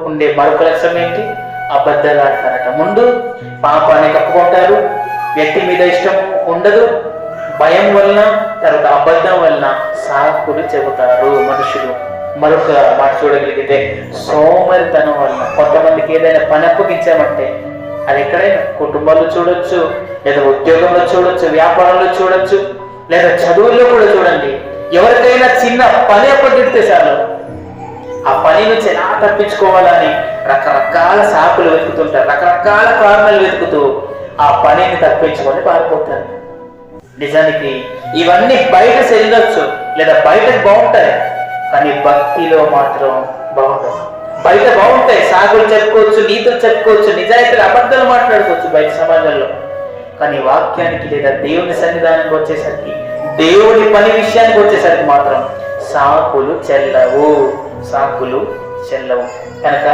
ఉండే మరొక లక్ష్యం ఏంటి? అబద్ధాలు ఆడతారట. ముందు పాపాన్ని కప్పుకుంటారు వ్యక్తి మీద ఇష్టం ఉండదు. భయం వలన తర్వాత అబద్ధం వలన సాకులు చెబుతారు మనుషులు. మరొక మాట చూడగలిగితే సోమరితనం వలన. కొంతమందికి ఏదైనా పని అప్పగించామంటే అది ఎక్కడైనా కుటుంబాల్లో చూడొచ్చు లేదా ఉద్యోగంలో చూడొచ్చు వ్యాపారంలో చూడొచ్చు లేదా చదువుల్లో కూడా చూడండి. ఎవరికైనా చిన్న పని అప్పగిస్తే చాలు. పని నుంచి ఎలా తప్పించుకోవాలని రకరకాల సాకులు వెతుకుతుంటారు రకరకాల కారణాలు వెతుకుతూ ఆ పనిని తప్పించుకొని పారిపోతారు. నిజానికి ఇవన్నీ బయట చెందొచ్చు లేదా బయట బాగుంటాయి కానీ భక్తిలో మాత్రం బాగుండదు బయట బాగుంటాయి సాగులు చెప్పుకోవచ్చు నీతులు చెప్పుకోవచ్చు నిజాయితీలు అబద్ధాలు మాట్లాడుకోవచ్చు బయట సమాజంలో. కానీ వాక్యానికి లేదా దేవుని సన్నిధానానికి వచ్చేసరికి దేవుని పని విషయానికి వచ్చేసరికి మాత్రం సాకులు చెల్లవు. సాకులు చెల్లవు కనుక